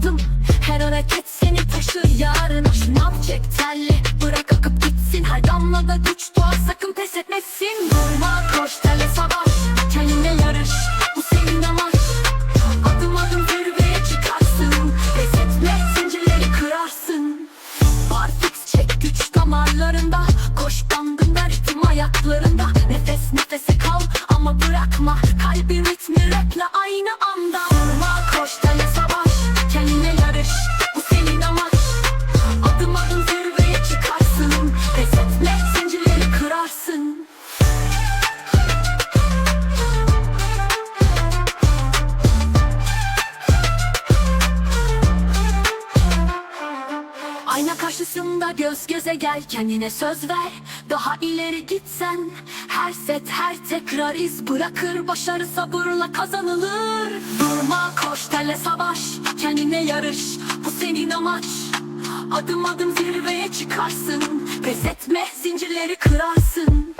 adım Her hareket seni taşır yarın Hoşuna çek telli bırak akıp gitsin. Her damlada güç doğar. Sakın pes etmesin. Durma koş telle savaş. Kendinle yarış. Bu senin amaç. Adım adım zirveye çıkarsın. Pes etme zincirleri kırarsın. Barfix çek güç damarlarında. Koş bandında ritim ayaklarında. Nefes nefese kal ama bırakma. Kalbimi Ayna karşısında göz göze gel kendine söz ver. Daha ileri gitsen Her set her tekrar iz bırakır. Başarı sabırla kazanılır. Durma koş tele savaş Kendine yarış. Bu senin amaç. Adım adım zirveye çıkarsın. Pes etme zincirleri kırarsın